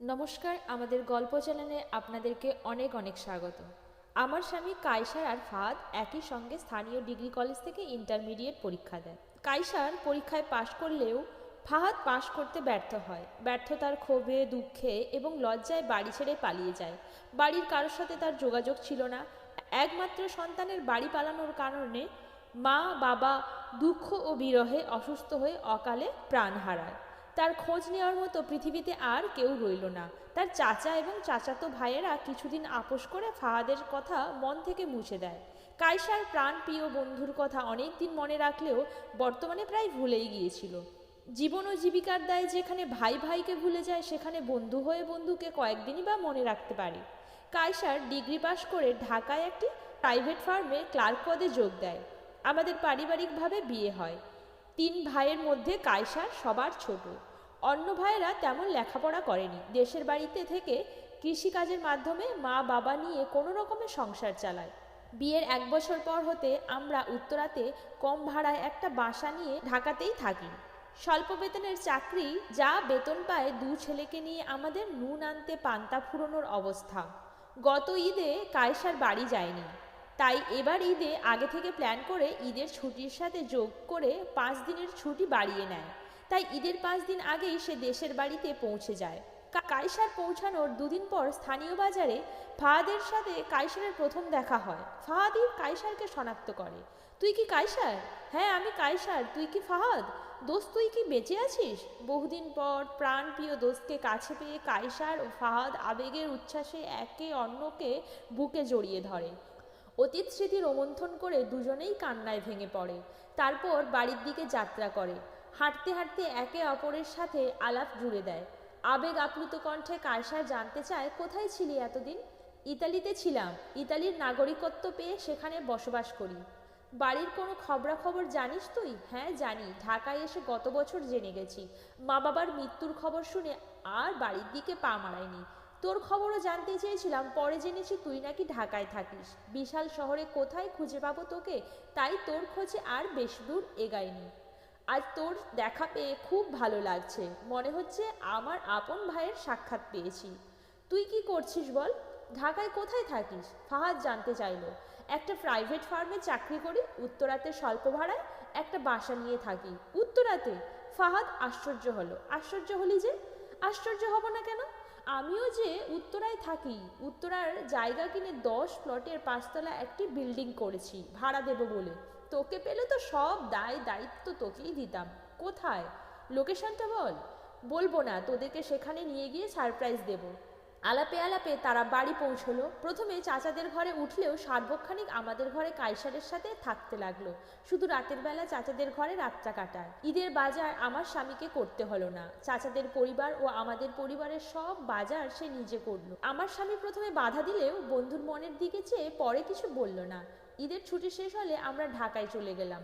নমস্কার, আমাদের গল্প চ্যানেলে আপনাদেরকে অনেক অনেক স্বাগত। আমার স্বামী কায়সার আর ফাহাদ একই সঙ্গে স্থানীয় ডিগ্রি কলেজ থেকে ইন্টারমিডিয়েট পরীক্ষা দেয় কায়সার পরীক্ষায় পাশ করলেও ফাহাদ পাশ করতে ব্যর্থ হয়। ব্যর্থতার ক্ষোভে, দুঃখে এবং লজ্জায় বাড়ি ছেড়ে পালিয়ে যায়। বাড়ির কারোর সাথে তার যোগাযোগ ছিল না। একমাত্র সন্তানের বাড়ি পালানোর কারণে মা, বাবা দুঃখ ও বিরহে অসুস্থ হয়ে অকালে প্রাণ হারায়। তার খোঁজ নেওয়ার মতো পৃথিবীতে আর কেউ রইল না। তার চাচা এবং চাচাতো ভাইয়েরা কিছুদিন আপোষ করে ফাহাদের কথা মন থেকে মুছে দেয়। কায়সার প্রাণ প্রিয় বন্ধুর কথা অনেক দিন মনে রাখলেও বর্তমানে প্রায় ভুলেই গিয়েছিল। জীবন ও জীবিকার দায় যেখানে ভাই ভাইকে ভুলে যায়, সেখানে বন্ধু হয়ে বন্ধুকে কয়েকদিনই বা মনে রাখতে পারে। কায়সার ডিগ্রি পাশ করে ঢাকায় একটি প্রাইভেট ফার্মে ক্লার্ক পদে যোগ দেয়। আমাদের পারিবারিকভাবে বিয়ে হয়। তিন ভাইয়ের মধ্যে কায়সার সবার ছোট। অন্য ভাইয়েরা তেমন লেখাপড়া করেনি। দেশের বাড়িতে থেকে কৃষিকাজের মাধ্যমে মা বাবা নিয়ে কোনো রকমের সংসার চালায়। বিয়ের এক বছর পর হতে আমরা উত্তরাতে কম ভাড়ায় একটা বাসা নিয়ে ঢাকাতেই থাকি। স্বল্প বেতনের চাকরি যা বেতন পায় দু ছেলেকে নিয়ে আমাদের নুন আনতে পান্তা ফুরোনোর অবস্থা। গত ঈদে কায়সার বাড়ি যায়নি। তাই এবার ঈদে আগে থেকে প্ল্যান করে ঈদের ছুটির সাথে যোগ করে পাঁচ দিনের ছুটি বাড়িয়ে নেয়। তাই ঈদের পাঁচ দিন আগেই সে দেশের বাড়িতে পৌঁছে যায়। কা- কায়সার পৌঁছানোর দুদিন পর স্থানীয় বাজারে ফাহাদের সাথে কায়সারের প্রথম দেখা হয়। ফাহাদি কায়সারকে শনাক্ত করে। তুই কি কায়সার? হ্যাঁ আমি কায়সার। তুই কি ফাহাদ? দোস্ত, তুই কি বেঁচে আছিস? বহুদিন পর প্রাণপ্রিয় দোস্তকে কাছে পেয়ে কায়সার ও ফাহাদ আবেগের উচ্ছ্বাসে একে অন্যকে বুকে জড়িয়ে ধরে। অতীত স্মৃতি রোমন্থন করে দুজনেই কান্নায় ভেঙে পড়ে। তারপর বাড়ির দিকে যাত্রা করে। হাঁটতে হাঁটতে একে অপরের সাথে আলাপ জুড়ে দেয়। আবেগ আপ্লুত কণ্ঠে কায়সার জানতে চায়, কোথায় ছিলি এতদিন? ইতালিতে ছিলাম। ইতালির নাগরিকত্ব পেয়ে সেখানে বসবাস করি। বাড়ির কোনো খবরাখবর জানিস তুই? হ্যাঁ জানি। ঢাকায় এসে গত বছর জেনে গেছি। মা বাবার মৃত্যুর খবর শুনে আর বাড়ির দিকে পা মারায়নি। তোর খবরও জানতে চেয়েছিলাম, পরে জেনেছি তুই নাকি ঢাকায় থাকিস। বিশাল শহরে কোথায় খুঁজে পাবো তোকে? তাই তোর খোঁজে আর বেশি দূর এগায়নি আজ তোর দেখা পেয়ে খুব ভালো লাগছে। মনে হচ্ছে আমার আপন ভাইয়ের সাক্ষাৎ পেয়েছি। তুই কি করছিস বল? ঢাকায় কোথায় থাকিস? ফাহাদ জানতে চাইলো। একটা প্রাইভেট ফার্মে চাকরি করি, উত্তরাতে স্বল্প ভাড়ায় একটা বাসা নিয়ে থাকি। উত্তরাতে? ফাহাদ আশ্চর্য হলো। আশ্চর্য হলি যে? আশ্চর্য হব না কেন? আমিও যে উত্তরায় থাকি, উত্তরার জায়গা কিনে দশ প্লটের পাঁচতলা একটি বিল্ডিং করেছি, ভাড়া দেবো বলে। তোকে পেলে তো সব দায় দায়িত্ব তোকেই দিতাম। কোথায়? লোকেশনটা বল। বলব না, তোদেরকে সেখানে নিয়ে গিয়ে সারপ্রাইজ দেবো। আলাপে আলাপে তারা বাড়ি পৌঁছলো। প্রথমে চাচাদের ঘরে উঠলেও সার্বক্ষণিক আমাদের ঘরে কাইসারের সাথে থাকতে লাগল। শুধু রাতের বেলা চাচাদের ঘরে রাতটা কাটায়। ঈদের বাজার আমার স্বামীকে করতে হলো না। চাচাদের পরিবার ও আমাদের পরিবারের সব বাজার সে নিজে করল। আমার স্বামী প্রথমে বাধা দিলেও বন্ধুর মনের দিকে চেয়ে পরে কিছু বলল না। ঈদের ছুটি শেষ হলে আমরা ঢাকায় চলে গেলাম।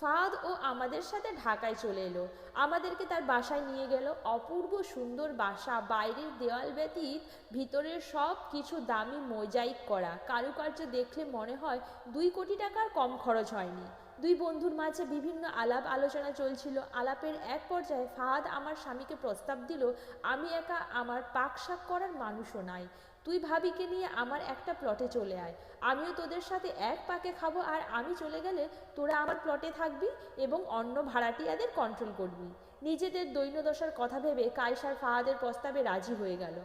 ফাদ ও আমাদের সাথে ঢাকায় চলে এলো। আমাদেরকে তার বাসায় নিয়ে গেল। অপূর্ব সুন্দর বাসা, বাইরের দেওয়াল ব্যতীত ভিতরের সব কিছু দামি মোজাইক করা। কারুকার্য দেখলে মনে হয় দুই কোটি টাকার কম খরচ হয়নি। দুই বন্ধুর মাঝে বিভিন্ন আলাপ আলোচনা চলছিল। আলাপের এক পর্যায়ে ফাহাদ আমার স্বামীকে প্রস্তাব দিল, আমি একা আমার পাক করার মানুষও নাই। তুই ভাবিকে নিয়ে আমার একটা প্লটে চলে আয়। আমিও তোদের সাথে এক পাকে খাব আর আমি চলে গেলে তোরা আমার প্লটে থাকবি এবং অন্য ভাড়াটিয়াদের কন্ট্রোল করবি। নিজেদের দৈন্যদশার কথা ভেবে কায়সার ফাহাদের প্রস্তাবে রাজি হয়ে গেল।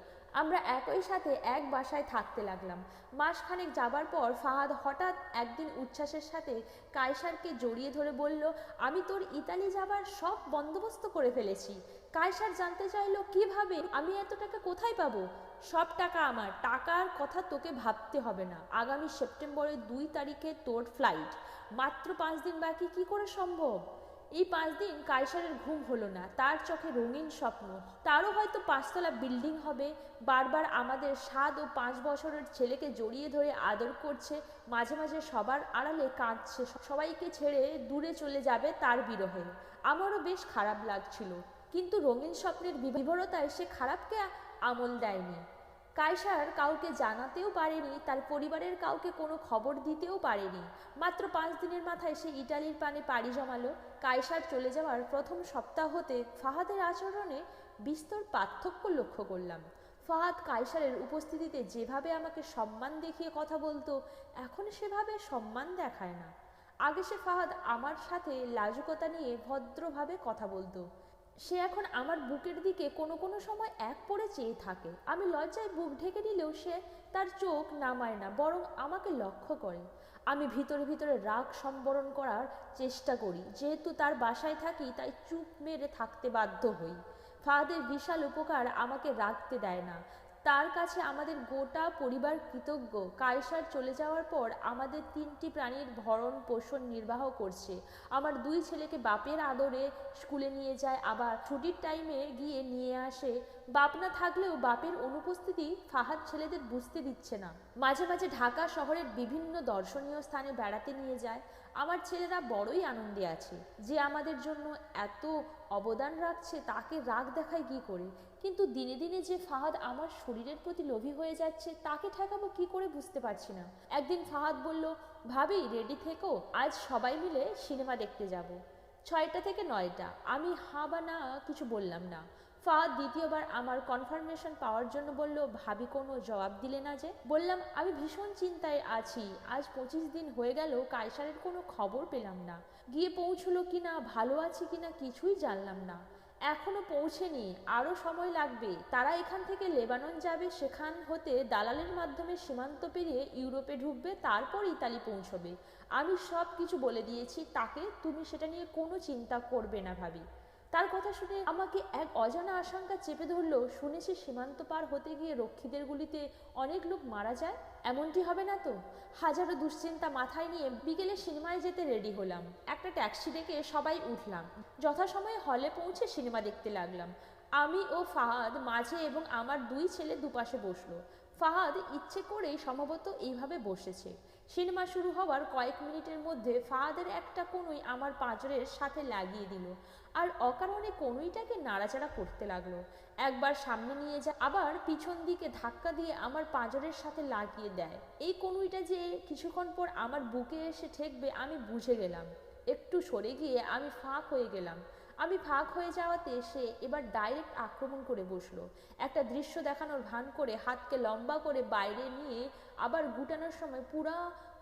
আমরা একই সাথে এক বাসায় থাকতে লাগলাম। মাসখানেক যাবার পর ফাহাদ হঠাৎ একদিন উচ্ছ্বাসের সাথে কায়সারকে জড়িয়ে ধরে বলল, আমি তোর ইতালি যাবার সব বন্দোবস্ত করে ফেলেছি। কায়সার জানতে চাইলো, কীভাবে আমি এত টাকা কোথায় পাবো? সব টাকা আমার। টাকার কথা তোকে ভাবতে হবে না। আগামী সেপ্টেম্বরের দুই তারিখে তোর ফ্লাইট মাত্র পাঁচ দিন বাকি, কি করে সম্ভব? এই পাঁচ দিন কায়সারের ঘুম হলো না। তার চোখে রঙিন স্বপ্ন। তারও হয়তো পাঁচতলা বিল্ডিং হবে। বারবার আমাদের সাত ও পাঁচ বছরের ছেলেকে জড়িয়ে ধরে আদর করছে। মাঝে মাঝে সবার আড়ালে কাঁদছে। সবাইকে ছেড়ে দূরে চলে যাবে তার বিরহে। আমারও বেশ খারাপ লাগছিল। কিন্তু রঙিন স্বপ্নের বিভরতায় সে খারাপকে আমল দেয়নি। কায়সার কাউকে জানাতেও পারেনি, তার পরিবারের কাউকে কোনো খবর দিতেও পারেনি। মাত্র পাঁচ দিনের মাথায় সে ইটালির পানে পাড়ি জমালো। কায়সার চলে যাওয়ার প্রথম সপ্তাহ হতে ফাহাদের আচরণে বিস্তর পার্থক্য লক্ষ্য করলাম। ফাহাদ কায়সারের উপস্থিতিতে যেভাবে আমাকে সম্মান দেখিয়ে কথা বলতো, এখন সেভাবে সম্মান দেখায় না। আগে সে ফাহাদ আমার সাথে লাজুকতা নিয়ে ভদ্রভাবে কথা বলতো। সে এখন আমার বুকের দিকে কোনো কোনো সময় এক পড়ে চেয়ে থাকে। আমি লজ্জায় বুক ঢেকে নিলেও সে তার চোখ নামায় না, বরং আমাকে লক্ষ্য করে। আমি ভিতরে ভিতরে রাগ সম্বরণ করার চেষ্টা করি। যেহেতু তার বাসায় থাকি, তাই চুপ মেরে থাকতে বাধ্য হই। ফাহাদের বিশাল উপকার আমাকে রাখতে দেয় না। তার কাছে আমাদের গোটা পরিবার কৃতজ্ঞ। কায়সার চলে যাওয়ার পর আমাদের তিনটি প্রাণীর ভরণ পোষণ নির্বাহ করছে। আমার দুই ছেলেকে বাপের আদরে স্কুলে নিয়ে যায়, আবার ছুটির টাইমে গিয়ে নিয়ে আসে। বাপ না থাকলেও বাপের অনুপস্থিতি ফাহাদ ছেলেদের বুঝতে দিচ্ছে না। মাঝে মাঝে ঢাকা শহরের বিভিন্ন দর্শনীয় স্থানে বেড়াতে নিয়ে যায়। আমার ছেলেরা বড়ই আনন্দে আছে। যে আমাদের জন্য এত অবদান রাখছে, তাকে রাগ দেখায় কি করে? কিন্তু দিনে দিনে যে ফাহাদ আমার শরীরের প্রতি লোভী হয়ে যাচ্ছে, তাকে ঠেকাবো কি করে বুঝতে পারছি না। একদিন ফাহাদ বলল, ভাবি রেডি থেকো, আজ সবাই মিলে সিনেমা দেখতে যাব। ছয়টা থেকে নয়টা, আমি হা বা না কিছু বললাম না। ফাহাদ দ্বিতীয়বার আমার কনফার্মেশন পাওয়ার জন্য বলল, ভাবি কোনো জবাব দিলে না যে? বললাম, আমি ভীষণ চিন্তায় আছি, আজ পঁচিশ দিন হয়ে গেল, কায়সারের কোনো খবর পেলাম না। গিয়ে পৌঁছলো কি না, ভালো আছে কি না কিছুই জানলাম না। এখনও পৌঁছেনি, আরও সময় লাগবে। তারা এখান থেকে লেবানন যাবে, সেখান হতে দালালের মাধ্যমে সীমান্ত পেরিয়ে ইউরোপে ঢুকবে, তারপর ইতালি পৌঁছবে। আমি সব কিছু বলে দিয়েছি, তাকে তুমি সেটা নিয়ে কোনো চিন্তা করবে না ভাবি। তার কথা শুনে আমাকে এক অজানা আশঙ্কা চেপে ধরলো শুনেছি সীমান্ত পার হতে গিয়ে রক্ষীদের গুলিতে অনেক লোক মারা যায়? এমনটি হবে না তো? হাজারো দুশ্চিন্তা মাথায় নিয়ে বিকেলে সিনেমায় যেতে রেডি হলাম। একটা ট্যাক্সি ডেকে সবাই উঠলাম। যথাসময়ে হলে পৌঁছে সিনেমা দেখতে লাগলাম। আমি ও ফাহাদ, মাঝে এবং আমার দুই ছেলে দুপাশে বসল। ফাহাদ ইচ্ছে করেই সম্ভবত এইভাবে বসেছে। সিনেমা শুরু হওয়ার কয়েক মিনিটের মধ্যে ফাহাদের একটা কনুই আমার পাঁজরের সাথে লাগিয়ে দিল আর অকারণে কনুইটাকে নাড়াচাড়া করতে লাগল। একবার সামনে নিয়ে যায়, আবার পিছন দিকে ধাক্কা দিয়ে আমার পাঁজরের সাথে লাগিয়ে দেয়। এই কনুইটা যে কিছুক্ষণ পর আমার বুকে এসে ঠেকবে আমি বুঝে গেলাম। একটু সরে গিয়ে আমি ফাঁক হয়ে গেলাম। আমি ফাঁক হয়ে যাওয়াতে সে এবার ডাইরেক্ট আক্রমণ করে বসল। একটা দৃশ্য দেখানোর ভান করে হাতকে লম্বা করে বাইরে নিয়ে আবার গুটানোর সময় পুরা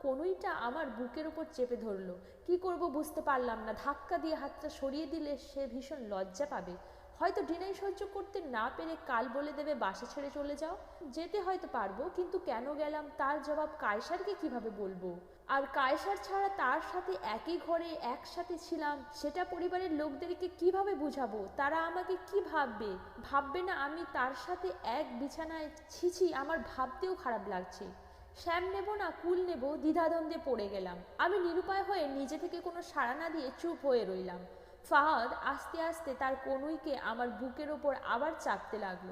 কনুইটা আমার বুকের উপর চেপে ধরলো। কি করব বুঝতে পারলাম না। ধাক্কা দিয়ে হাতটা সরিয়ে দিলে সে ভীষণ লজ্জা পাবে। হয়তো ডিনাই সহ্য করতে না পেরে কাল বলে দেবে বাসা ছেড়ে চলে যাও। যেতে হয়তো পারব, কিন্তু কেন গেলাম? তার জবাব কায়সারকে কীভাবে বলব? আর কায়সার ছাড়া তার সাথে একই ঘরে একসাথে ছিলাম, সেটা পরিবারের লোকদেরকে কীভাবে বুঝাবো? তারা আমাকে কি ভাববে? ভাববে না আমি তার সাথে এক বিছানায়? ছিছি আমার ভাবতেও খারাপ লাগছে। শ্যাম নেব না, কুল নেব, দ্বিধাদ্বন্দ্বে পড়ে গেলাম। আমি নিরুপায় হয়ে নিজে থেকে কোনো সাড়া না দিয়ে চুপ হয়ে রইলাম। ফাহাদ আস্তে আস্তে তার কনুইকে আমার বুকের ওপর আবার চাপতে লাগল।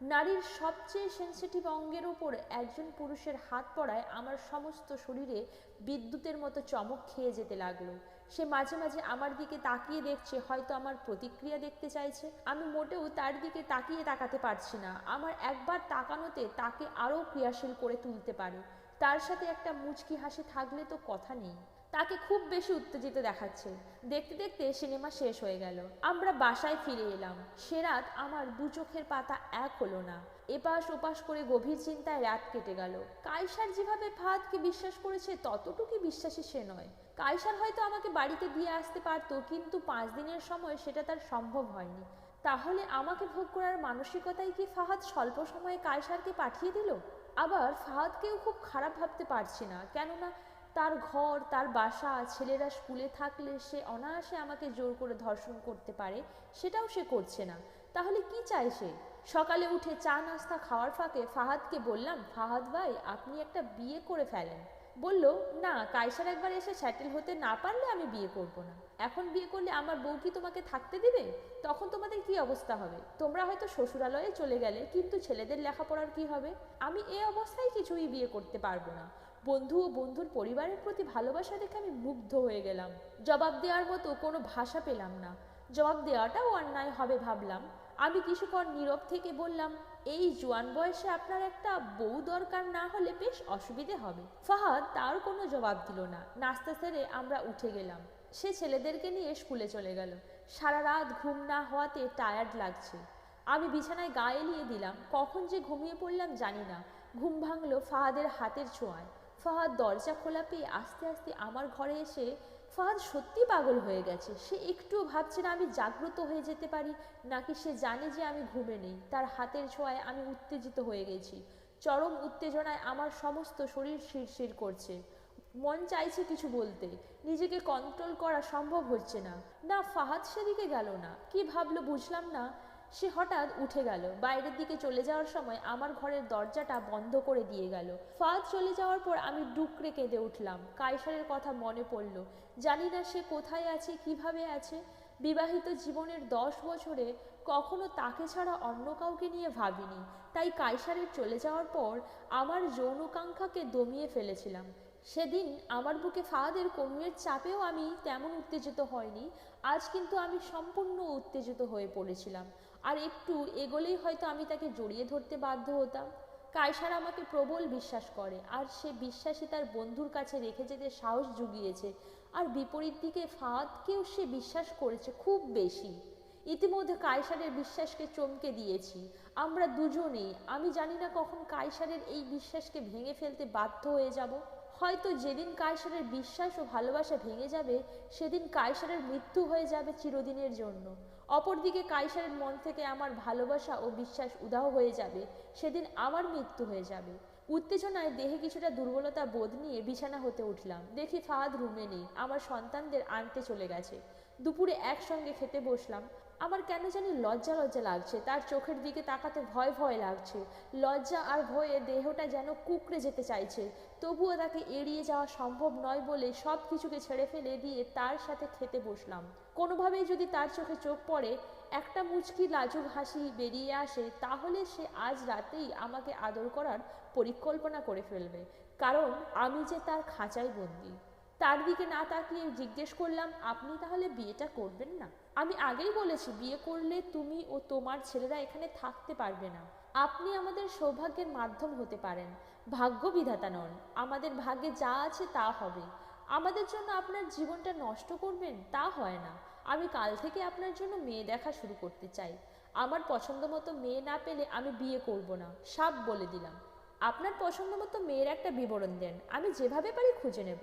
নারীর সবচেয়ে সেন্সিটিভ অঙ্গের ওপর একজন পুরুষের হাত পড়ায় আমার সমস্ত শরীরে বিদ্যুতের মতো চমক খেয়ে যেতে লাগল। সে মাঝে মাঝে আমার দিকে তাকিয়ে দেখছে, হয়তো আমার প্রতিক্রিয়া দেখতে চাইছে। আমি মোটেও তার দিকে তাকিয়ে তাকাতে পারছি না। আমার একবার তাকানোতে তাকে আরও ক্রিয়াশীল করে তুলতে পারে। তার সাথে একটা মুচকি হাসি থাকলে তো কথা নেই। তাকে খুব বেশি উত্তেজিত দেখাচ্ছে। দেখতে দেখতে সিনেমা শেষ হয়ে গেল। আমরা বাসায় ফিরে এলাম। সে রাত আমার দু চোখের পাতা এক হলো না। এপাশ ওপাশ করে গভীর চিন্তায় রাত কেটে গেল। কায়সার যেভাবে ফাহাদকে বিশ্বাস করেছে, ততটুকুই বিশ্বাসী সে নয়। কায়সার হয়তো আমাকে বাড়িতে দিয়ে আসতে পারতো, কিন্তু পাঁচ দিনের সময় সেটা তার সম্ভব হয়নি। তাহলে আমাকে ভোগ করার মানসিকতায় কি ফাহাদ স্বল্প সময়ে কায়সারকে পাঠিয়ে দিল? আবার ফাহাদকেও খুব খারাপ ভাবতে পারছি না, কেননা তার ঘর, তার বাসা, ছেলেরা স্কুলে থাকলে সে অনায়াসে আমাকে জোর করে ধর্ষণ করতে পারে, সেটাও সে করছে না। তাহলে কি চায় সে? সকালে উঠে চা, নাস্তা খাওয়ার ফাঁকে ফাহাদকে বললাম, ফাহাদ ভাই, আপনি একটা বিয়ে করে ফেলেন। বলল, না, কায়সার একবার এসে স্যাটেল হতে না পারলে আমি বিয়ে করব না। এখন বিয়ে করলে আমার বউ কি তোমাকে থাকতে দিবে? তখন তোমাদের কি অবস্থা হবে? তোমরা হয়তো শ্বশুরালয়ে চলে গেলে, কিন্তু ছেলেদের লেখাপড়ার কি হবে? আমি এ অবস্থায় কিছুই বিয়ে করতে পারব না। বন্ধু ও বন্ধুর পরিবারের প্রতি ভালোবাসা দেখে আমি মুগ্ধ হয়ে গেলাম। জবাব দেওয়ার মতো কোনো ভাষা পেলাম না। জবাব দেওয়াটাও অন্যায় হবে ভাবলাম। আমি কিছুক্ষণ নীরব থেকে বললাম, এই জোয়ান বয়সে আপনার একটা বউ দরকার না হলে বেশ অসুবিধে হবে। ফাহাদ তার কোনো জবাব দিল না। নাস্তা সেরে আমরা উঠে গেলাম। সে ছেলেদেরকে নিয়ে স্কুলে চলে গেল। সারা রাত ঘুম না হওয়াতে টায়ার্ড লাগছে। আমি বিছানায় গায়ে এলিয়ে দিলাম। কখন যে ঘুমিয়ে পড়লাম জানি না। ঘুম ভাঙলো ফাহাদের হাতের ছোঁয়ায়। ফাহাদ দরজা খোলা পেয়ে আস্তে আস্তে আমার ঘরে এসে ফাহাদ সত্যি পাগল হয়ে গেছে। সে একটুও ভাবছে না আমি জাগ্রত হয়ে যেতে পারি, নাকি সে জানে যে আমি ঘুমে নেই। তার হাতের ছোঁয়ায় আমি উত্তেজিত হয়ে গেছি। চরম উত্তেজনায় আমার সমস্ত শরীর শিরশির করছে। মন চাইছে কিছু বলতে। নিজেকে কন্ট্রোল করা সম্ভব হচ্ছে না। না, ফাহাদ সেদিকে গেল না। কি ভাবলো বুঝলাম না। সে হঠাৎ উঠে গেল। বাইরের দিকে চলে যাওয়ার সময় আমার ঘরের দরজাটা বন্ধ করে দিয়ে গেল। ফাহাদ চলে যাওয়ার পর আমি ডুকরে কেঁদে উঠলাম। কায়সারের কথা মনে পড়ল। জানি না সে কোথায় আছে, কীভাবে আছে। বিবাহিত জীবনের দশ বছরে কখনো তাকে ছাড়া অন্য কাউকে নিয়ে ভাবিনি। তাই কায়সারের চলে যাওয়ার পর আমার যৌনকাঙ্ক্ষাকে দমিয়ে ফেলেছিলাম। সেদিন আমার বুকে ফাহাদের কর্মীর চাপেও আমি তেমন উত্তেজিত হয়নি। আজ কিন্তু আমি সম্পূর্ণ উত্তেজিত হয়ে পড়েছিলাম। আর একটু এগোলেই হয়তো আমি তাকে জড়িয়ে ধরতে বাধ্য হতাম। কায়সার আমাকে প্রবল বিশ্বাস করে, আর সে বিশ্বাসী তার বন্ধুর কাছে রেখে যেতে সাহস জুগিয়েছে, আর বিপরীত দিকে ফাহাদকেও সে বিশ্বাস করেছে খুব বেশি। ইতিমধ্যে কায়সারের বিশ্বাসকে চমকে দিয়েছি। আমরা দুজনেই, আমি জানি না কখন কায়সারের এই বিশ্বাসকে ভেঙে ফেলতে বাধ্য হয়ে যাব। হয়তো যেদিন কায়সারের বিশ্বাস ও ভালোবাসা ভেঙে যাবে, সেদিন কায়সারের মৃত্যু হয়ে যাবে চিরদিনের জন্য। অপরদিকে কায়সারের মন থেকে আমার ভালোবাসা ও বিশ্বাস উদাহ হয়ে যাবে, সেদিন আমার মৃত্যু হয়ে যাবে। উত্তেজনায় দেহে কিছুটা দুর্বলতা বোধ নিয়ে বিছানা হতে উঠলাম। দেখি ফাহাদ রুমে নেই, আমার সন্তানদের আনতে চলে গেছে। দুপুরে একসঙ্গে খেতে বসলাম। আমার কেন জানি লজ্জা লজ্জা লাগছে, তার চোখের দিকে তাকাতে ভয় ভয় লাগছে। লজ্জা আর ভয়ে দেহটা যেন কুকড়ে যেতে চাইছে। তবুও তাকে এড়িয়ে যাওয়া সম্ভব নয় বলে সব কিছুকে ছেড়ে ফেলে দিয়ে তার সাথে খেতে বসলাম। কোনোভাবেই যদি তার চোখে চোখ পড়ে, একটা মুচকি লাজুক হাসি বেরিয়ে আসে, তাহলে সে আজ রাতেই আমাকে আদর করার পরিকল্পনা করে ফেলবে। কারণ আমি যে তার খাঁচায় বন্দি। তার দিকে না তাকিয়ে জিজ্ঞেস করলাম, আপনি তাহলে বিয়েটা করবেন না? আমি আগেই বলেছি, বিয়ে করলে তুমি ও তোমার ছেলেরা এখানে থাকতে পারবে না। আপনি আমাদের সৌভাগ্যের মাধ্যম হতে পারেন। ভাগ্য বিধাতা নন। আমাদের ভাগ্যে যা আছে তা হবে। আমাদের জন্য আপনার জীবনটা নষ্ট করবেন, তা হয় না। আমি কাল থেকে আপনার জন্য মেয়ে দেখা শুরু করতে চাই। আমার পছন্দ মতো মেয়ে না পেলে আমি বিয়ে করব না সব বলে দিলাম। আপনার পছন্দ মতো মেয়ের একটা বিবরণ দেন, আমি যেভাবে পারি খুঁজে নেব।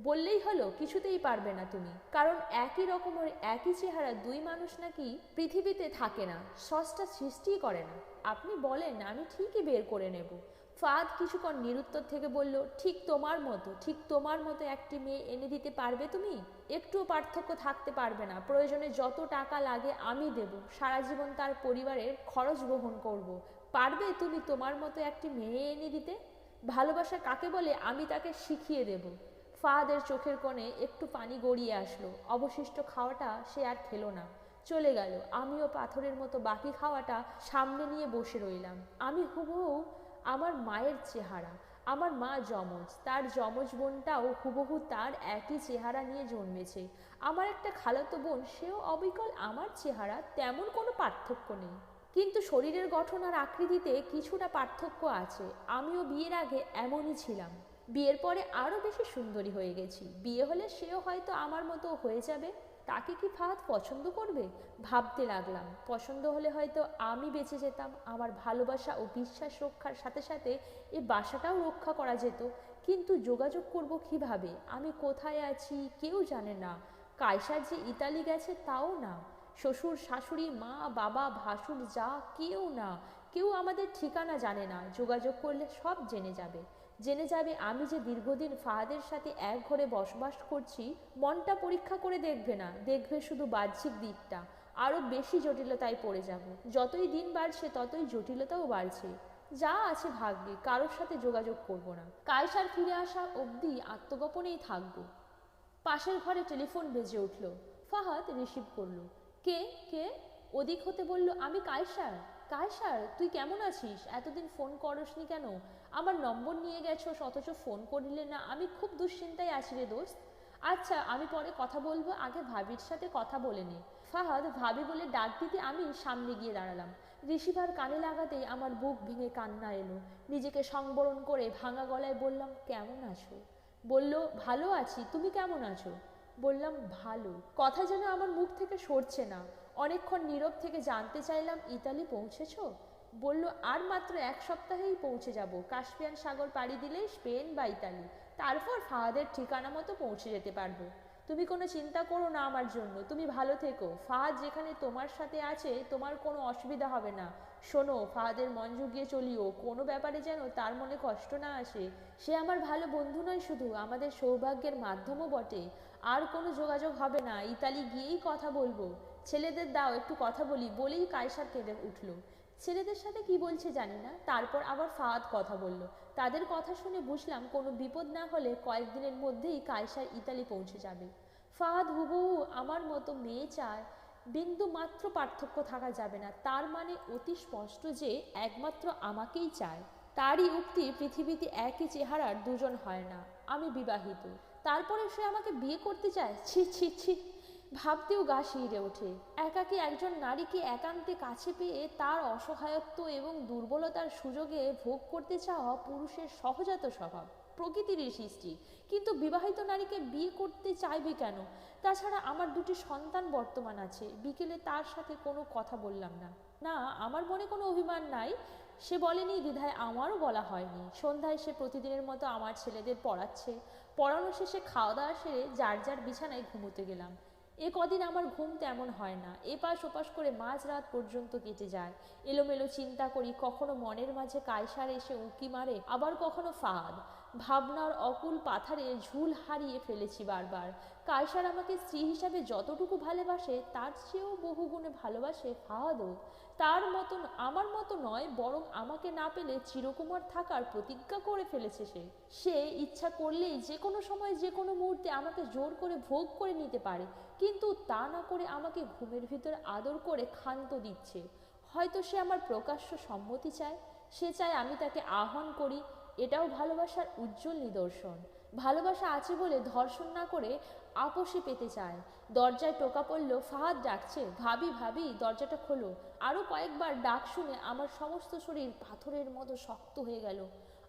বললেই হলো, কিছুতেই পারবে না তুমি। কারণ একই রকমের একই চেহারা দুই মানুষ নাকি পৃথিবীতে থাকে না সস্তা সৃষ্টিই করে না। আপনি বলেন, আমি ঠিকই বের করে নেব। ফাদ কিছুক্ষণ নিরুত্তর থেকে বলল, ঠিক তোমার মতো, ঠিক তোমার মতো একটি মেয়ে এনে দিতে পারবে তুমি? একটুও পার্থক্য থাকতে পারবে না। প্রয়োজনে যত টাকা লাগে আমি দেব। সারা জীবন তার পরিবারের খরচ বহন করব। পারবে তুমি তোমার মতো একটি মেয়ে এনে দিতে? ভালোবাসা কাকে বলে আমি তাকে শিখিয়ে দেব। ফাহাদের চোখের কোণে একটু পানি গড়িয়ে আসলো। অবশিষ্ট খাওয়াটা সে আর খেলো না। চলে গেল। আমিও পাথরের মতো বাকি খাওয়াটা সামনে নিয়ে বসে রইলাম। আমি হুবহু আমার মায়ের চেহারা, আমার মা যমজ, তার যমজ বোনটাও হুবহু তার একই চেহারা নিয়ে জন্মেছে। আমার একটা খালাতো বোন, সেও অবিকল আমার চেহারা, তেমন কোনো পার্থক্য নেই। কিন্তু শরীরের গঠন আর আকৃতিতে কিছুটা পার্থক্য আছে, আমিও বিয়ের আগে এমনই ছিলাম। বিয়ের পরে আরও বেশি সুন্দরী হয়ে গেছি। বিয়ে হলে সেও হয়তো আমার মতো হয়ে যাবে। তাকে কি ফাহাদ পছন্দ করবে? ভাবতে লাগলাম। পছন্দ হলে হয়তো আমি বেঁচে যেতাম। আমার ভালোবাসা ও বিশ্বাস রক্ষার সাথে সাথে এ বাসাটাও রক্ষা করা যেত। কিন্তু যোগাযোগ করব কীভাবে? আমি কোথায় আছি? কেউ জানে না। কায়সার যে ইতালি গেছে তাও না। শ্বশুর, শাশুড়ি, মা, বাবা, ভাসুর, যা, কেউ না। কেউ আমাদের ঠিকানা জানে না। যোগাযোগ করলে সব জেনে যাবে। জেনে যাবে আমি যে দীর্ঘদিন ফাহাদের সাথে এক ঘরে বসবাস করছি, মনটা পরীক্ষা করে দেখবে না, দেখবে শুধু বাহ্যিক দিকটা। আরও বেশি জটিলতায় পড়ে যাব। যতই দিন বাড়ছে, ততই জটিলতাও বাড়ছে। যা আছে ভাগ্যে, কারোর সাথে যোগাযোগ করব না। কায়সার ফিরে আসা অবধি আত্মগোপনেই থাকব। পাশের ঘরে টেলিফোন বেজে উঠল। ফাহাদ রিসিভ করল। কে? কে? ওদিক হতে বলল, আমি কায়সার। কায়সার, তুই কেমন আছিস? এতদিন ফোন করসনি কেন? আমার নম্বর নিয়ে গেছো অথচ ফোন করলে না। আমি খুব দুশ্চিন্তায় আছি রে দোস্ত। আচ্ছা আমি পরে কথা বলব। আগে ভাবির সাথে কথা বলে নে। ফাহাদ, ভাবি বলে ডাক দিতে আমি সামনে গিয়ে দাঁড়ালাম। ঋষিভার কানে লাগাতেই আমার বুক ভেঙে কান্না এলো। নিজেকে সংবরণ করে ভাঙা গলায় বললাম, কেমন আছো? বলল, ভালো আছি। তুমি কেমন আছো? বললাম, ভালো। কথা যেন আমার মুখ থেকে সরছে না। অনেকক্ষণ নীরব থেকে জানতে চাইলাম, ইতালি পৌঁছেছ? বলল, আর মাত্র এক সপ্তাহেই পৌঁছে যাব। কাস্পিয়ান সাগর পাড়ি দিলেই স্পেন বা ইতালি। তারপর ফাহাদের ঠিকানা মতো পৌঁছে যেতে পারব। তুমি কোনো চিন্তা করো না আমার জন্য। তুমি ভালো থেকো। ফাহাদ যেখানে তোমার সাথে আছে, তোমার কোনো অসুবিধা হবে না। শোনো, ফাহাদের মন জুগিয়ে চলিও। কোনো ব্যাপারে যেন তার মনে কষ্ট না আসে। সে আমার ভালো বন্ধু নয় শুধু, আমাদের সৌভাগ্যের মাধ্যমও বটে। আর কোনো যোগাযোগ হবে না। ইতালি গিয়েই কথা বলব। ছেলেদের দাও, একটু কথা বলি। বলেই কায়সার কেঁদে উঠল। ছেলেদের সাথে কি বলছে জানি না। তারপর আবার ফাহাদ কথা বলল। তাদের কথা শুনে বুঝলাম কোনো বিপদ না হলে কয়েকদিনের মধ্যেই কায়সার ইতালি পৌঁছে যাবে। ফাহাদ হুবহু আমার মতো মেয়ে চায়। বিন্দু মাত্র পার্থক্য থাকা যাবে না। তার মানে অতি স্পষ্ট যে একমাত্র আমাকেই চায়। তারই উক্তি পৃথিবীতে একই চেহারার দুজন হয় না। আমি বিবাহিত। তারপরে সে আমাকে বিয়ে করতে চায়? ছি ছি ছি। ভাবতেও গা শিরে ওঠে। একাকী একজন নারীকে একান্তে কাছে পেয়ে তার অসহায়ত্ব এবং দুর্বলতার সুযোগে ভোগ করতে চাওয়া পুরুষের সহজাত স্বভাব, প্রকৃতিরই সৃষ্টি। কিন্তু বিবাহিত নারীকে বিয়ে করতে চাইবে কেন? তাছাড়া আমার দুটি সন্তান বর্তমান আছে, বিকেলে তার সাথে কোনো কথা বললাম না। না, আমার মনে কোনো অভিমান নাই। সে বলেনি, দ্বিধায় আমারও বলা হয়নি। সন্ধ্যায় সে প্রতিদিনের মতো আমার ছেলেদের পড়াচ্ছে। পড়ানো শেষে খাওয়া দাওয়া সেরে যার যার বিছানায় ঘুমোতে গেলাম। এ কদিন আমার ঘুম তেমন হয় না। এপাশ ওপাশ করে মাঝরাত পর্যন্ত কেটে যায়। এলোমেলো চিন্তা করি, কখনো মনের মাঝে কায়সার এসে উঁকি মারে, আবার কখনো ফাঁদ। ভাবনার অকুল পাথারে ঝুল হারিয়ে ফেলেছি বারবার। কায়সার আমাকে স্ত্রী হিসাবে যতটুকু ভালোবাসে, তার চেয়েও বহুগুণে ভালোবাসে ফাহাদও তার মতন, আমার মতো নয়, বরং আমাকে না পেলে চিরকুমার থাকার প্রতিজ্ঞা করে ফেলেছে সে। সে ইচ্ছা করলেই যে কোনো সময় যে কোনো মুহূর্তে আমাকে জোর করে ভোগ করে নিতে পারে। কিন্তু তা না করে আমাকে ঘুমের ভিতর আদর করে ক্ষান্ত দিচ্ছে। হয়তো সে আমার প্রকাশ্য সম্মতি চায়, সে চায় আমি তাকে আহ্বান করি, এটাও ভালোবাসার উজ্জ্বল নিদর্শন। ভালোবাসা আছে বলে ধর্ষণ না করে আপোষে পেতে চায়। দরজায় টোকা পড়ল, ফাহাদ ডাকছে, ভাবি ভাবি, দরজাটা খোলো। আরও কয়েকবার ডাক শুনে আমার সমস্ত শরীর পাথরের মতো শক্ত হয়ে গেল।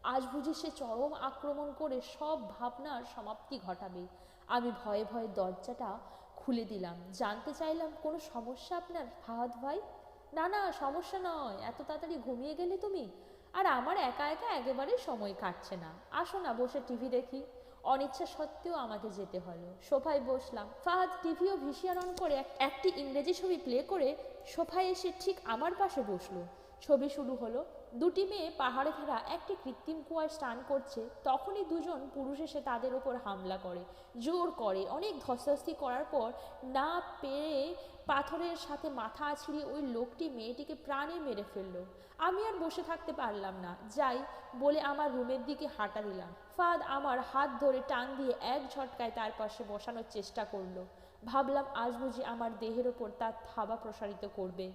আজ বুঝি সে চরম আক্রমণ করে সব ভাবনার সমাপ্তি ঘটাবে। আমি ভয়ে ভয়ে দরজাটা খুলে দিলাম। জানতে চাইলাম, কোনো সমস্যা আপনার? ফাহাদ ভাই? না না, সমস্যা নয়। এত তাড়াতাড়ি ঘুমিয়ে গেলে তুমি? আর আমার একা একা একেবারেই সময় কাটছে না। আসো না, বসে টিভি দেখি। অনিচ্ছা সত্ত্বেও আমাকে যেতে হলো। সোফায় বসলাম। ফাহাদ, টিভি ও ভিসিআর অন করে একটি ইংরেজি ছবি প্লে করে সোফায় এসে ঠিক আমার পাশে বসল। ছবি শুরু হলো। দুটি মেয়ে পাহাড়ে ঘেরা একটি কৃত্রিম কুয়ায় স্নান করছে, তখনই দুজন পুরুষ এসে তাদের ওপর হামলা করে, জোর করে। অনেক ধস্তাধস্তি করার পর না পেরে পাথরের সাথে মাথা আছড়িয়ে ওই লোকটি মেয়েটিকে প্রাণে মেরে ফেলল। আমি আর বসে থাকতে পারলাম না। যাই বলে আমার রুমের দিকে হাঁটা দিলাম। ফাদ আমার হাত ধরে টান দিয়ে এক ঝটকায় তার পাশে বসানোর চেষ্টা করল। ভাবলাম আজ বুঝি আমার দেহের ওপর তার থাবা প্রসারিত করবে।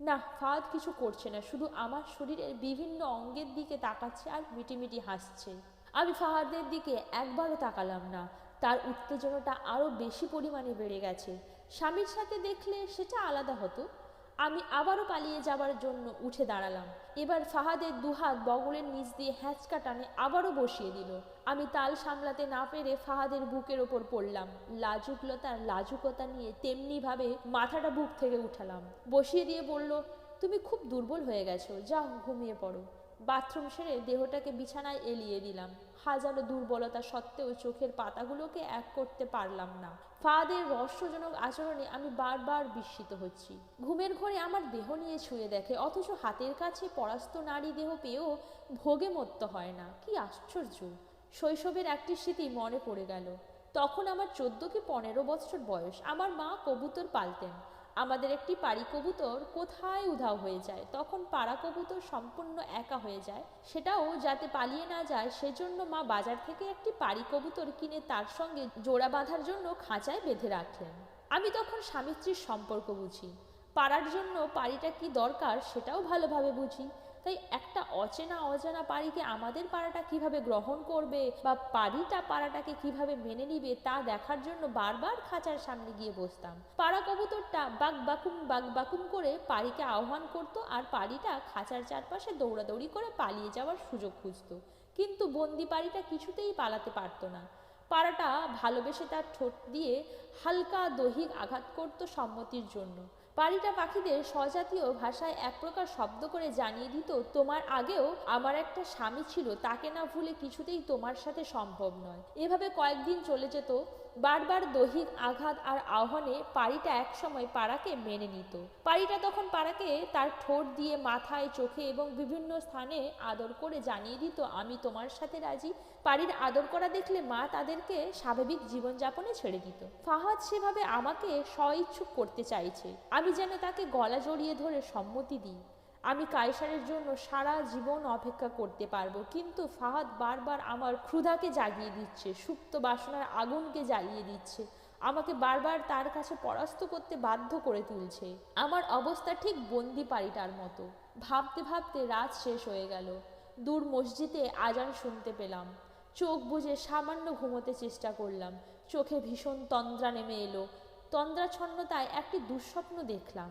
না, ফাদ কিছু করছে না, শুধু আমার শরীরের বিভিন্ন অঙ্গের দিকে তাকাচ্ছে আর মিটিমিটি হাসছে। আমি ফাহাদের দিকে একবারও তাকালাম না। তার উত্তেজনাটা আরও বেশি পরিমাণে বেড়ে গেছে। স্বামীর সাথে দেখলে সেটা আলাদা হতো। আমি আবারও পালিয়ে যাবার জন্য উঠে দাঁড়ালাম। এবার ফাহাদের দুহাত বগলের নিচ দিয়ে হ্যাঁচকা টানে আবারও বসিয়ে দিল। আমি তাল সামলাতে না পেরে ফাহাদের বুকের ওপর পড়লাম। লাজুকলতার লাজুকতা নিয়ে তেমনিভাবে মাথাটা বুক থেকে উঠালাম। বসিয়ে দিয়ে বলল, তুমি খুব দুর্বল হয়ে গেছো, যাও ঘুমিয়ে পড়ো। বাথরুম সেরে দেহটাকে বিছানায় এলিয়ে দিলাম। হাজারো দুর্বলতা সত্ত্বেও চোখের পাতাগুলোকে এক করতে পারলাম না। ফাদের রহস্যজনক আচরণে আমি বারবার বিস্মিত হচ্ছি। ঘুমের ঘরে আমার দেহ নিয়ে ছুঁয়ে দেখে, অথচ হাতের কাছে পরাস্ত নারী দেহ পেয়েও ভোগে মত্ত হয় না। কি আশ্চর্য! শৈশবের একটি স্মৃতি মনে পড়ে গেল। তখন আমার চোদ্দ কি পনেরো বছর বয়স। আমার মা কবুতর পালতেন। আমাদের একটি পাড়ি কবুতর কোথায় উধাও হয়ে যায়, তখন পাড়া কবুতর সম্পূর্ণ একা হয়ে যায়। সেটাও যাতে পালিয়ে না যায়, সেজন্য মা বাজার থেকে একটি পাড়ি কবুতর কিনে তার সঙ্গে জোড়া বাঁধার জন্য খাঁচায় বেঁধে রাখলেন আমি তখন স্বামী স্ত্রীর সম্পর্ক বুঝি। পাড়ার জন্য পাড়িটা কি দরকার, সেটাও ভালোভাবে বুঝি। তাই একটা অচেনা, অজানা পাড়িকে আমাদের পাড়াটা কীভাবে গ্রহণ করবে বা পাড়িটা পাড়াটাকে কীভাবে মেনে নিবে তা দেখার জন্য বারবার খাঁচার সামনে গিয়ে বসতাম। পাড়া কবুতরটা বাক বাকুম বাক বাকুম করে পাড়িকে আহ্বান করত আর পাড়িটা খাঁচার চারপাশে দৌড়াদৌড়ি করে পালিয়ে যাওয়ার সুযোগ খুঁজত। কিন্তু বন্দি পাড়িটা কিছুতেই পালাতে পারতো না। পাড়াটা ভালোবেসে তার ঠোঁট দিয়ে হালকা দৈহিক আঘাত করত সম্মতির জন্য। পারিটা পাখিদের স্বজাতীয় ভাষায় এক প্রকার শব্দ করে জানিয়ে দিত, তোমার আগেও আমার একটা স্বামী ছিল, তাকে না ভুলে কিছুতেই তোমার সাথে সম্ভব নয়। এভাবে কয়েকদিন চলে যেত। বারবার দৈহিক আঘাত আর আহ্বানে পাড়িটা একসময় পাড়াকে মেনে নিত। পাড়িটা তখন পাড়াকে তার ঠোঁট দিয়ে মাথায়, চোখে এবং বিভিন্ন স্থানে আদর করে জানিয়ে দিত, আমি তোমার সাথে রাজি। পাড়ির আদর করা দেখলে মা তাদেরকে স্বাভাবিক জীবনযাপনে ছেড়ে দিত। ফাহাদ সেভাবে আমাকে স্বইচ্ছুক করতে চাইছে। আমি যেন তাকে গলা জড়িয়ে ধরে সম্মতি দিই। আমি কায়সারের জন্য সারা জীবন অপেক্ষা করতে পারব। কিন্তু ফাহাদ বারবার আমার ক্ষুধাকে জাগিয়ে দিচ্ছে, সুপ্ত বাসনার আগুনকে জ্বালিয়ে দিচ্ছে, আমাকে বারবার তার কাছে পরাস্ত করতে বাধ্য করে তুলছে। আমার অবস্থা ঠিক বন্দি পাড়িটার মতো। ভাবতে ভাবতে রাত শেষ হয়ে গেল। দূর মসজিদে আজান শুনতে পেলাম। চোখ বুজে সামান্য ঘুমোতে চেষ্টা করলাম। চোখে ভীষণ তন্দ্রা নেমে এলো। তন্দ্রাচ্ছন্নতায় একটি দুঃস্বপ্ন দেখলাম।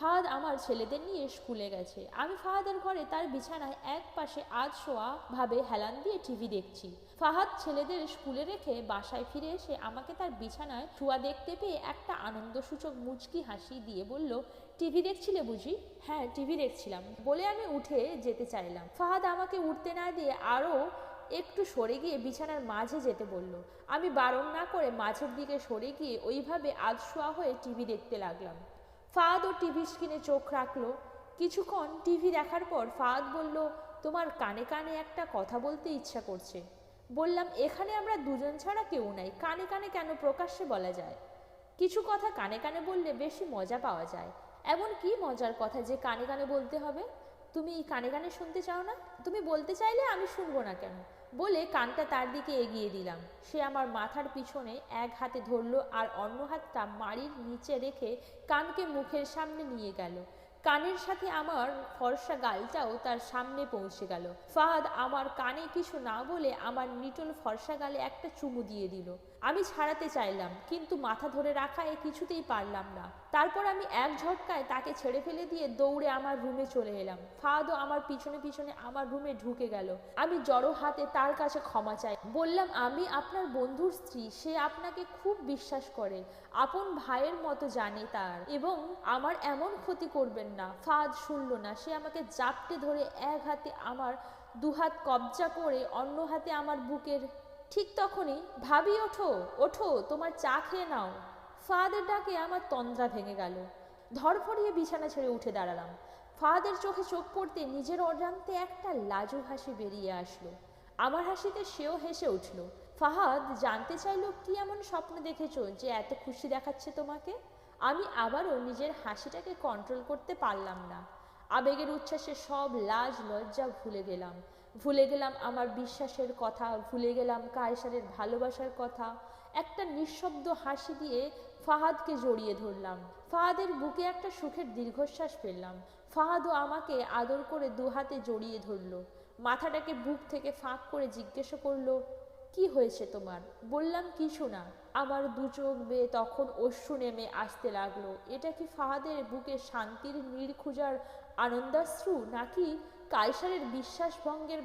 ফাহাদ আমার ছেলেদের নিয়ে স্কুলে গেছে। আমি ফাহাদের ঘরে তার বিছানায় এক পাশে আজ শোয়া ভাবে হেলান দিয়ে টিভি দেখছি। ফাহাদ ছেলেদের স্কুলে রেখে বাসায় ফিরে এসে আমাকে তার বিছানায় শোয়া দেখতে পেয়ে একটা আনন্দসূচক মুচকি হাসি দিয়ে বলল, টিভি দেখছিলে বুঝি? হ্যাঁ টিভি দেখছিলাম। বলে আমি উঠে যেতে চাইলাম। ফাহাদ আমাকে উঠতে না দিয়ে আরও একটু সরে গিয়ে বিছানার মাঝে যেতে বলল। আমি বারণ না করে মাঝের দিকে সরে গিয়ে ওইভাবে আধশোয়া হয়ে টিভি দেখতে লাগলাম। ফাদ ও টিভি স্ক্রিনে চোখ রাখল। কিছুক্ষণ টিভি দেখার পর ফাদ বলল, তোমার কানে কানে একটা কথা বলতে ইচ্ছা করছে। বললাম, এখানে আমরা দুজন ছাড়া কেউ নাই। কানে কানে কেন প্রকাশ্যে বলা যায়? কিছু কথা কানে কানে বললে বেশি মজা পাওয়া যায়। এমন কি মজার কথা যে কানে কানে বলতে হবে? তুমি কানে কানে শুনতে চাও না? তুমি বলতে চাইলে আমি শুনব না কেন? বলে কানটা তার দিকে এগিয়ে দিলাম। সে আমার মাথার পিছনে এক হাতে ধরলো আর অন্য হাতটা মাড়ির নিচে রেখে কানকে মুখের সামনে নিয়ে গেল। কানের সাথে আমার ফর্সা গালটাও তার সামনে পৌঁছে গেল। ফাহাদ আমার কানে কিছু না বলে আমার নিটল ফর্সা গালে একটা চুমু দিয়ে দিল। আমি ছাড়াতে চাইলাম, কিন্তু মাথা ধরে রাখা এ কিছুতেই পারলাম না। তারপর আমি এক ঝটকায় তাকে ছেড়ে ফেলে দিয়ে দৌড়ে আমার রুমে চলে এলাম। ফাহাদও আমার পিছনে পিছনে আমার রুমে ঢুকে গেল। আমি জড়ো হাতে তার কাছে ক্ষমা চাই। বললাম, আমি আপনার বন্ধুর স্ত্রী, সে আপনাকে খুব বিশ্বাস করে, আপন ভাইয়ের মতো জানে তার এবং আমার এমন ক্ষতি করবেন না। ফাদ শুনল না, সে আমাকে জাপটে ধরে এক হাতে আমার দুহাত কবজা করে অন্য হাতে আমার বুকের ঠিক তখনই ভাবি, ওঠো ওঠো, তোমার চা খেয়ে নাও। ফাদের ডাকে আমার তন্দ্রা ভেঙে গেল। ধরফড়িয়ে বিছানা ছেড়ে উঠে দাঁড়ালাম। ফাদের চোখে চোখ পড়তে নিজের অজান্তে একটা লাজু হাসি বেরিয়ে আসলো। আমার হাসিতে সেও হেসে উঠল, ফাহাদ, জানতে চাইলো কি এমন স্বপ্ন দেখেছ যে এত খুশি দেখাচ্ছে তোমাকে? আমি আবারও নিজের হাসিটাকে কন্ট্রোল করতে পারলাম না। আবেগের উচ্ছ্বাসে সব লাজ, লজ্জা ভুলে গেলাম। ভুলে গেলাম আমার বিশ্বাসের কথা, ভুলে গেলাম কায়সারের ভালোবাসার কথা। একটা নিঃশব্দ হাসি দিয়ে ফাহাদকে জড়িয়ে ধরলাম। ফাহাদের বুকে একটা সুখের দীর্ঘশ্বাস ফেললাম। ফাহাদও আমাকে আদর করে দু হাতে জড়িয়ে ধরলো। মাথাটাকে বুক থেকে ফাঁক করে জিজ্ঞেস করল, কি হয়েছে তোমার? বললাম কিছু না আমার দু চোখ বেয়ে তখন অশ্রু নেমে আসতে লাগল। এটা কি ফাহাদের বুকে শান্তির নির্খুজার আনন্দাশ্রু নাকি কায়সারের বিশ্বাসভঙ্গের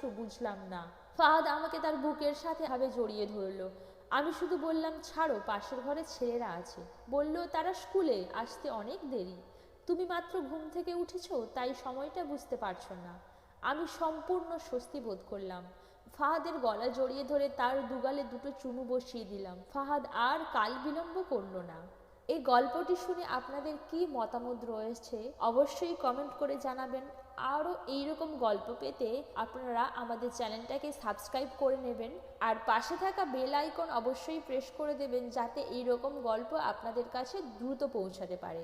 সু বুঝলাম না। ফাহাদ আমাকে তার বুকের সাথে ভাবে জড়িয়ে ধরলো। আমি শুধু বললাম, ছাড়ো, পাশের ঘরে ছেলেরা আছে। বলল, তারা স্কুলে আসতে অনেক দেরি। তুমি মাত্র ঘুম থেকে উঠেছো, তাই সময়টা বুঝতে পারছ না। আমি সম্পূর্ণ স্বস্তি বোধ করলাম। ফাহাদের গলা জড়িয়ে ধরে তার দুগালে দুটো চুমু বসিয়ে দিলাম। ফাহাদ আর কাল বিলম্ব করল না। এই গল্পটি শুনে আপনাদের কি মতামত রয়েছে, অবশ্যই কমেন্ট করে জানাবেন। আরও এইরকম গল্প পেতে আপনারা আমাদের চ্যানেলটাকে সাবস্ক্রাইব করে নেবেন। আর পাশে থাকা বেল আইকন অবশ্যই প্রেস করে দেবেন যাতে এইরকম গল্প আপনাদের কাছে দ্রুত পৌঁছাতে পারে।